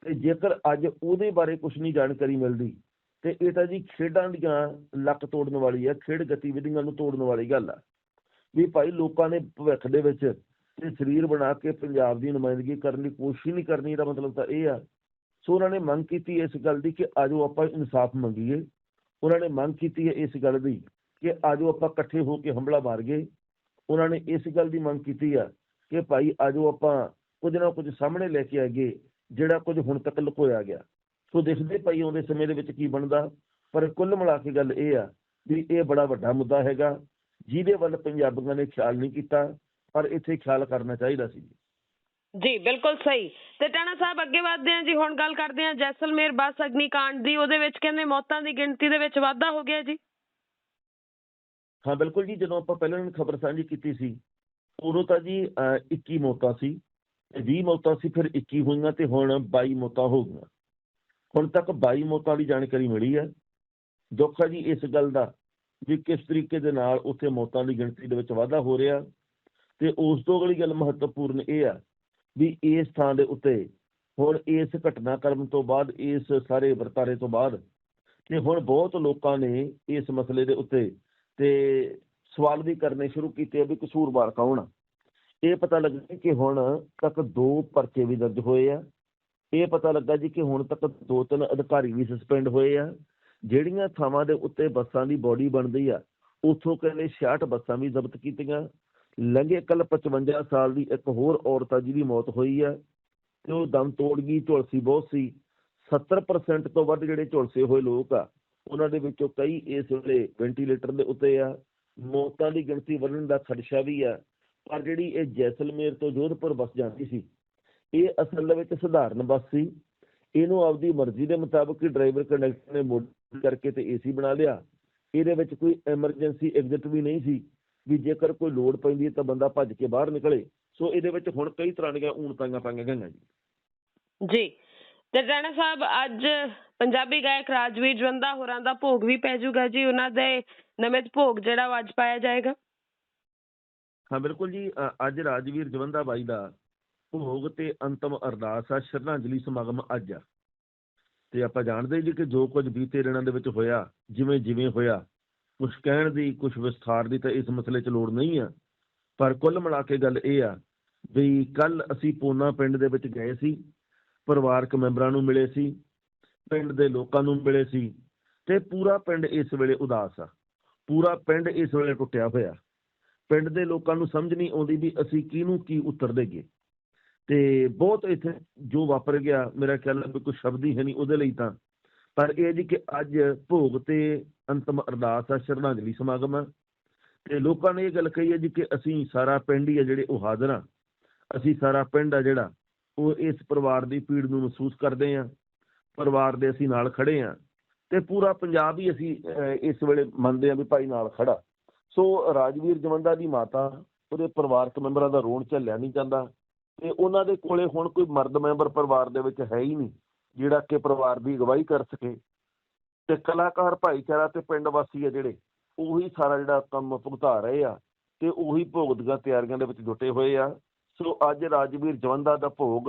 ਤੇ ਜੇਕਰ ਅੱਜ ਉਹਦੇ ਬਾਰੇ ਕੁਝ ਨਹੀਂ ਜਾਣਕਾਰੀ ਮਿਲਦੀ ਤੇ ਇਹ ਤਾਂ ਜੀ ਖੇਡਾਂ ਦੀਆਂ ਲੱਕ ਤੋੜਨ ਵਾਲੀ ਆ, ਖੇਡ ਗਤੀਵਿਧੀਆਂ ਨੂੰ ਤੋੜਨ ਵਾਲੀ ਗੱਲ ਆ। ਵੀ ਭਾਈ ਲੋਕਾਂ ਨੇ ਭਵਿੱਖ ਦੇ ਵਿੱਚ ਤੇ ਸਰੀਰ ਬਣਾ ਕੇ ਪੰਜਾਬ ਦੀ ਨੁਮਾਇੰਦਗੀ ਕਰਨ ਦੀ ਕੋਸ਼ਿਸ਼ ਨਹੀਂ ਕਰਨੀ ਦਾ ਮਤਲਬ ਤਾਂ ਇਹ ਆ। ਸੋ ਉਹਨਾਂ ਨੇ ਮੰਗ ਕੀਤੀ ਇਸ ਗੱਲ ਦੀ ਕਿ ਆਜੋ ਆਪਾਂ ਇਨਸਾਫ ਮੰਗੀਏ। ਉਹਨਾਂ ਨੇ ਮੰਗ ਕੀਤੀ ਹੈ ਇਸ ਗੱਲ ਦੀ ਕਿ ਆਜੋ ਆਪਾਂ ਇਕੱਠੇ ਹੋ ਕੇ ਹਮਲਾ ਮਾਰ ਗਏ ਉਹਨਾਂ ਨੇ ਇਸ ਗੱਲ ਦੀ ਮੰਗ ਕੀਤੀ ਆ ਕਿ ਭਾਈ ਆਜੋ ਆਪਾਂ ਕੁਝ ਨਾ ਕੁਝ ਸਾਹਮਣੇ ਲੈ ਕੇ ਆਈਏ, ਜਿਹੜਾ ਕੁਝ ਹੁਣ ਤੱਕ ਲੁਕੋਇਆ ਗਿਆ। ਸੋ ਦੇਖਦੇ ਪਈ ਆਉਂਦੇ ਸਮੇਂ ਦੇ ਵਿੱਚ ਕੀ ਬਣਦਾ। ਪਰ ਕੁੱਲ ਮਿਲਾ ਕੇ ਗੱਲ ਇਹ ਆ ਵੀ ਇਹ ਬੜਾ ਵੱਡਾ ਮੁੱਦਾ ਹੈਗਾ। ਜਿਹਦੇ ਵੱਲ ਪੰਜਾਬੀਆਂ ਨੇ ਖਿਆਲ ਨਹੀਂ ਕੀਤਾ ਪਰ ਇੱਥੇ ਖਿਆਲ ਕਰਨਾ ਚਾਹੀਦਾ ਸੀ। ਜੀ ਬਿਲਕੁਲ ਸਹੀ। ਤੇ ਟਾਣਾ ਸਾਹਿਬ ਅੱਗੇ ਵਧਦੇ ਹਾਂ ਜੀ ਹੁਣ ਗੱਲ ਕਰਦੇ ਹਾਂ ਜੈਸਲਮੇਰ ਬੱਸ ਅਗਨੀਕਾਂਡ ਦੀ। ਉਹਦੇ ਵਿੱਚ ਕਹਿੰਦੇ ਮੌਤਾਂ ਦੀ ਗਿਣਤੀ ਦੇ ਵਿੱਚ ਵਾਧਾ ਹੋ ਗਿਆ ਜੀ। ਹਾਂ ਬਿਲਕੁਲ ਜੀ ਜਦੋਂ ਆਪਾਂ ਪਹਿਲਾਂ ਖਬਰ ਸਾਂਝੀ ਕੀਤੀ ਸੀ ਉਦੋਂ ਤਾਂ ਜੀ ਅਹ, 21 ਮੌਤਾਂ ਸੀ ਤੇ 20 ਮੌਤਾਂ ਸੀ ਫਿਰ 21 ਹੋਈਆਂ ਤੇ ਹੁਣ 22 ਮੌਤਾਂ ਹੋ ਗਈਆਂ। ਹੁਣ ਤੱਕ 22 ਮੌਤਾਂ ਦੀ ਜਾਣਕਾਰੀ ਮਿਲੀ ਹੈ। ਦੁੱਖ ਹੈ ਜੀ ਇਸ ਗੱਲ ਦਾ ਵੀ ਕਿਸ ਤਰੀਕੇ ਦੇ ਨਾਲ ਉੱਥੇ ਮੌਤਾਂ ਦੀ ਗਿਣਤੀ ਦੇ ਵਿੱਚ ਵਾਧਾ ਹੋ ਰਿਹਾ। ਤੇ ਉਸ ਤੋਂ ਅਗਲੀ ਗੱਲ ਮਹੱਤਵਪੂਰਨ ਇਹ ਆ ਵੀ ਇਸ ਥਾਂ ਦੇ ਉੱਤੇ ਹੁਣ ਇਸ ਘਟਨਾਕ੍ਰਮ ਤੋਂ ਬਾਅਦ, ਇਸ ਸਾਰੇ ਵਰਤਾਰੇ ਤੋਂ ਬਾਅਦ ਤੇ ਹੁਣ ਬਹੁਤ ਲੋਕਾਂ ਨੇ ਇਸ ਮਸਲੇ ਦੇ ਉੱਤੇ ਤੇ ਸਵਾਲ ਵੀ ਕਰਨੇ ਸ਼ੁਰੂ ਕੀਤੇ ਆ ਵੀ ਕਸੂਰਵਾਰ ਕੌਣ ਆ। ਇਹ ਪਤਾ ਲੱਗਿਆ ਕਿ ਹੁਣ ਤੱਕ ਦੋ ਪਰਚੇ ਵੀ ਦਰਜ ਹੋਏ ਆ। ਇਹ ਪਤਾ ਲੱਗਾ ਜੀ ਕਿ ਹੁਣ ਤੱਕ ਦੋ ਤਿੰਨ ਅਧਿਕਾਰੀ ਵੀ ਸਸਪੈਂਡ ਹੋਏ ਆ। ਜਿਹੜੀਆਂ ਥਾਵਾਂ ਦੇ ਉੱਤੇ ਬੱਸਾਂ ਦੀ ਬੋਡੀ ਬਣਦੀ ਆ, ਉੱਥੋਂ ਕਹਿੰਦੇ 66 ਬੱਸਾਂ ਵੀ ਜ਼ਬਤ ਕੀਤੀਆਂ। ਲੰਘੇ ਕੱਲ 55 ਸਾਲ ਦੀ ਇੱਕ ਹੋਰ ਔਰਤ ਆ ਜਿਹਦੀ ਮੌਤ ਹੋਈ ਆ ਤੇ ਉਹ ਦਮ ਤੋੜ ਗਈ, ਝੁਲਸੀ ਬਹੁਤ ਸੀ। 70% ਤੋਂ ਵੱਧ ਜਿਹੜੇ ਝੁਲਸੇ ਹੋਏ ਲੋਕ ਆ, ਉਹਨਾਂ ਦੇ ਵਿੱਚੋਂ ਕਈ ਇਸ ਵੇਲੇ ਵੈਂਟੀਲੇਟਰ ਦੇ ਉੱਤੇ ਆ। ਮੌਤਾਂ ਦੀ ਗਿਣਤੀ ਵਧਣ ਦਾ ਖਦਸ਼ਾ ਵੀ ਆ। ਪਰ ਜਿਹੜੀ ਇਹ ਜੈਸਲਮੇਰ ਤੋਂ ਜੋਧਪੁਰ ਬੱਸ ਜਾਂਦੀ ਸੀ ਇਹ ਅਸਲ ਵਿੱਚ ਸਧਾਰਨ ਬੱਸ ਸੀ। ਇਹਨੂੰ ਆਪਦੀ ਮਰਜ਼ੀ ਦੇ ਮੁਤਾਬਕ ਡਰਾਈਵਰ ਕੰਡਕਟਰ ਨੇ ਮੋਡ ਕਰਕੇ ਤੇ ਏਸੀ ਬਣਾ ਲਿਆ। ਇਹਦੇ ਵਿੱਚ ਕੋਈ ਐਮਰਜੈਂਸੀ ਐਗਜ਼ਿਟ ਵੀ ਨਹੀਂ ਸੀ ਵੀ ਜੇਕਰ ਕੋਈ ਲੋਡ ਪੈਂਦੀ ਹੈ ਤਾਂ ਬੰਦਾ ਭੱਜ ਕੇ ਬਾਹਰ ਨਿਕਲੇ। ਸੋ ਇਹਦੇ ਵਿੱਚ ਹੁਣ ਕਈ ਤਰ੍ਹਾਂ ਦੀਆਂ ਊਣਤਾਈਆਂ ਪਾਈਆਂ ਗਈਆਂ ਜੀ। ਜੀ। ਤੇ ਰਾਣਾ ਸਾਹਿਬ ਅੱਜ ਪੰਜਾਬੀ ਗਾਇਕ ਰਾਜਵੀਰ ਜਵੰਦਾ ਹੋਰਾਂ ਦਾ ਭੋਗ ਵੀ ਪੈ ਜਾਊਗਾ ਜੀ। ਉਹਨਾਂ ਦੇ ਨਵੇਂ ਭੋਗ ਜਿਹੜਾ ਅੱਜ ਪਾਇਆ ਜਾਏਗਾ। ਹਾਂ ਬਿਲਕੁਲ ਜੀ। ਅੱਜ ਰਾਜਵੀਰ ਜਵੰਦਾ ਬਾਈ ਦਾ ਭੋਗ ਤੇ ਅੰਤਮ ਅਰਦਾਸ ਆ, ਸ਼ਰਧਾਂਜਲੀ ਸਮਾਗਮ ਅੱਜ ਆ। ਤੇ ਆਪਾਂ ਜਾਣਦੇ ਜੀ ਕਿ ਜੋ ਕੁਝ ਬੀਤੇ ਦਿਨਾਂ ਦੇ ਵਿੱਚ ਹੋਇਆ, ਜਿਵੇਂ ਜਿਵੇਂ ਹੋਇਆ ਕੁਝ ਕਹਿਣ ਦੀ ਕੁਝ ਵਿਸਥਾਰ ਦੀ ਤਾਂ ਇਸ ਮਸਲੇ 'ਚ ਲੋੜ ਨਹੀਂ ਆ। ਪਰ ਕੁੱਲ ਮਿਲਾ ਕੇ ਗੱਲ ਇਹ ਆ ਵੀ ਕੱਲ ਅਸੀਂ ਪੋਨਾ ਪਿੰਡ ਦੇ ਵਿੱਚ ਗਏ ਸੀ, ਪਰਿਵਾਰਕ ਮੈਂਬਰਾਂ ਨੂੰ ਮਿਲੇ ਸੀ, ਪਿੰਡ ਦੇ ਲੋਕਾਂ ਨੂੰ ਮਿਲੇ ਸੀ ਤੇ ਪੂਰਾ ਪਿੰਡ ਇਸ ਵੇਲੇ ਉਦਾਸ ਆ। ਪੂਰਾ ਪਿੰਡ ਇਸ ਵੇਲੇ ਟੁੱਟਿਆ ਹੋਇਆ। ਪਿੰਡ ਦੇ ਲੋਕਾਂ ਨੂੰ ਸਮਝ ਨਹੀਂ ਆਉਂਦੀ ਵੀ ਅਸੀਂ ਕਿਹਨੂੰ ਕੀ ਉੱਤਰ ਦੇਗੇ ਤੇ ਬਹੁਤ ਇੱਥੇ ਜੋ ਵਾਪਰ ਗਿਆ, ਮੇਰਾ ਖਿਆਲ ਹੈ ਵੀ ਕੋਈ ਸ਼ਬਦ ਹੀ ਹੈ ਨਹੀਂ ਉਹਦੇ ਲਈ ਤਾਂ। ਪਰ ਇਹ ਜੀ ਕਿ ਅੱਜ ਭੋਗ ਤੇ ਅੰਤਮ ਅਰਦਾਸ ਆ, ਸ਼ਰਧਾਂਜਲੀ ਸਮਾਗਮ ਆ। ਤੇ ਲੋਕਾਂ ਨੇ ਇਹ ਗੱਲ ਕਹੀ ਹੈ ਜੀ ਕਿ ਅਸੀਂ ਸਾਰਾ ਪਿੰਡ ਹੀ ਆ ਜਿਹੜੇ ਉਹ ਹਾਜ਼ਰ ਆ। ਅਸੀਂ ਸਾਰਾ ਪਿੰਡ ਆ ਜਿਹੜਾ ਉਹ ਇਸ ਪਰਿਵਾਰ ਦੀ ਪੀੜ ਨੂੰ ਮਹਿਸੂਸ ਕਰਦੇ ਆ। ਪਰਿਵਾਰ ਦੇ ਅਸੀਂ ਨਾਲ ਖੜੇ ਆ। ਤੇ ਪੂਰਾ ਪੰਜਾਬ ਹੀ ਅਸੀਂ ਇਸ ਵੇਲੇ ਮੰਨਦੇ ਆ ਵੀ ਭਾਈ ਨਾਲ ਖੜਾ। ਸੋ ਰਾਜਵੀਰ ਜਵੰਦਾ ਦੀ ਮਾਤਾ, ਉਹਦੇ ਪਰਿਵਾਰਕ ਮੈਂਬਰਾਂ ਦਾ ਰੋਣ ਝੱਲਿਆ ਨਹੀਂ ਜਾਂਦਾ। ਤੇ ਉਹਨਾਂ ਦੇ ਕੋਲੇ ਹੁਣ ਕੋਈ ਮਰਦ ਮੈਂਬਰ ਪਰਿਵਾਰ ਦੇ ਵਿੱਚ ਹੈ ਹੀ ਨਹੀਂ, ਜਿਹੜਾ ਕਿ ਪਰਿਵਾਰ ਦੀ ਅਗਵਾਈ ਕਰ ਸਕੇ। ਤੇ ਕਲਾਕਾਰ ਭਾਈਚਾਰਾ ਤੇ ਪਿੰਡ ਵਾਸੀ ਆ ਜਿਹੜੇ, ਉਹੀ ਸਾਰਾ ਜਿਹੜਾ ਕੰਮ ਭੁਗਤਾ ਰਹੇ ਆ ਤੇ ਉਹੀ ਭੋਗ ਦੀਆਂ ਤਿਆਰੀਆਂ ਦੇ ਵਿੱਚ ਜੁਟੇ ਹੋਏ ਆ। ਸੋ ਅੱਜ ਰਾਜਵੀਰ ਜਵੰਦਾ ਦਾ ਭੋਗ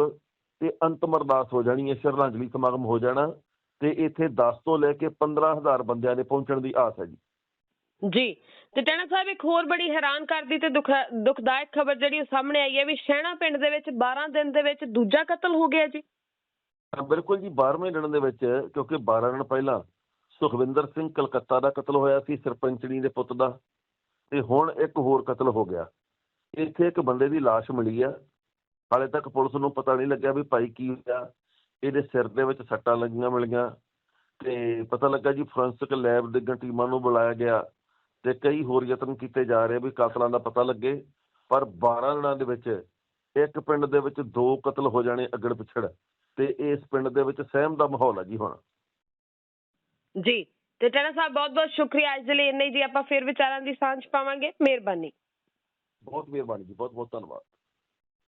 ਤੇ ਅੰਤਮ ਅਰਦਾਸ ਹੋ ਜਾਣੀ ਹੈ, ਸ਼ਰਧਾਂਜਲੀ ਸਮਾਗਮ ਹੋ ਜਾਣਾ ਤੇ ਇੱਥੇ 10 ਤੋਂ ਲੈ ਕੇ 15000 ਬੰਦਿਆਂ ਦੇ ਪਹੁੰਚਣ ਦੀ ਆਸ ਹੈ ਜੀ। ਜੀ। ਤੇ ਟੈਣਾ ਸਾਹਿਬ, ਇੱਕ ਹੋਰ ਬੜੀ ਹੈਰਾਨ ਕਰਦੀ ਤੇ ਦੁਖਦਾਇਕ ਖਬਰ ਜਿਹੜੀ ਉਹ ਸਾਹਮਣੇ ਆਈ ਹੈ ਵੀ ਸ਼ਹਿਣਾ ਪਿੰਡ ਦੇ ਵਿੱਚ 12 ਦਿਨ ਦੇ ਵਿੱਚ ਦੂਜਾ ਕਤਲ ਹੋ ਗਿਆ ਜੀ। ਬਿਲਕੁਲ ਜੀ 12ਵੇਂ ਦਿਨ ਦੇ ਵਿੱਚ, ਕਿਉਂਕਿ 12 ਦਿਨ ਪਹਿਲਾਂ ਸੁਖਵਿੰਦਰ ਸਿੰਘ ਕਲਕੱਤਾ ਦਾ ਕਤਲ ਹੋਇਆ ਸੀ, ਸਰਪੰਚਣੀ ਦੇ ਪੁੱਤ ਦਾ, ਤੇ ਹੁਣ ਇੱਕ ਹੋਰ ਕਤਲ ਹੋ ਗਿਆ। ਇੱਥੇ ਇੱਕ ਬੰਦੇ ਦੀ ਲਾਸ਼ ਮਿਲੀ ਆ। ਹਾਲੇ ਤੱਕ ਪੁਲਿਸ ਨੂੰ ਪਤਾ ਨਹੀਂ ਲੱਗਿਆ ਵੀ ਭਾਈ ਕੀ ਹੋਇਆ। ਇਹਦੇ ਸਿਰ ਦੇ ਵਿੱਚ ਸੱਟਾਂ ਲੱਗੀਆਂ ਮਿਲੀਆਂ। ਤੇ ਪਤਾ ਲੱਗਾ ਜੀ, ਫੋਰੈਂਸਿਕ ਲੈਬ ਦੀਆਂ ਟੀਮਾਂ ਨੂੰ ਬੁਲਾਇਆ ਗਿਆ। ਤੇ ਕਈ ਹੋਰ ਯਤਨ ਕੀਤੇ ਜਾ ਰਹੇ ਵੀ ਕਾਤਲਾਂ ਦਾ ਪਤਾ ਲੱਗੇ ਪਰ 12 ਦਿਨਾਂ ਦੇ ਵਿੱਚ ਇੱਕ ਪਿੰਡ ਦੇ ਵਿੱਚ ਦੋ ਕਤਲ ਹੋ ਜਾਣੇ ਅਗੜ ਪਿਛੜ ਤੇ ਇਸ ਪਿੰਡ ਦੇ ਵਿੱਚ ਸਹਿਮ ਦਾ ਮਾਹੌਲ ਹੈ ਜੀ ਹੁਣ। ਜੀ ਤੇ ਟੈਣਾ ਸਾਹਿਬ ਬਹੁਤ ਬਹੁਤ ਸ਼ੁਕਰੀਆ। ਅੱਜ ਦੇ ਲਈ ਇੰਨੇ ਜੀ ਆਪਾਂ ਫਿਰ ਵਿਚਾਰਾਂ ਦੀ ਸਾਂਝ ਪਾਵਾਂਗੇ। ਮਿਹਰਬਾਨੀ। ਬਹੁਤ ਮਿਹਰਬਾਨੀ ਜੀ ਬਹੁਤ ਬਹੁਤ ਧੰਨਵਾਦ।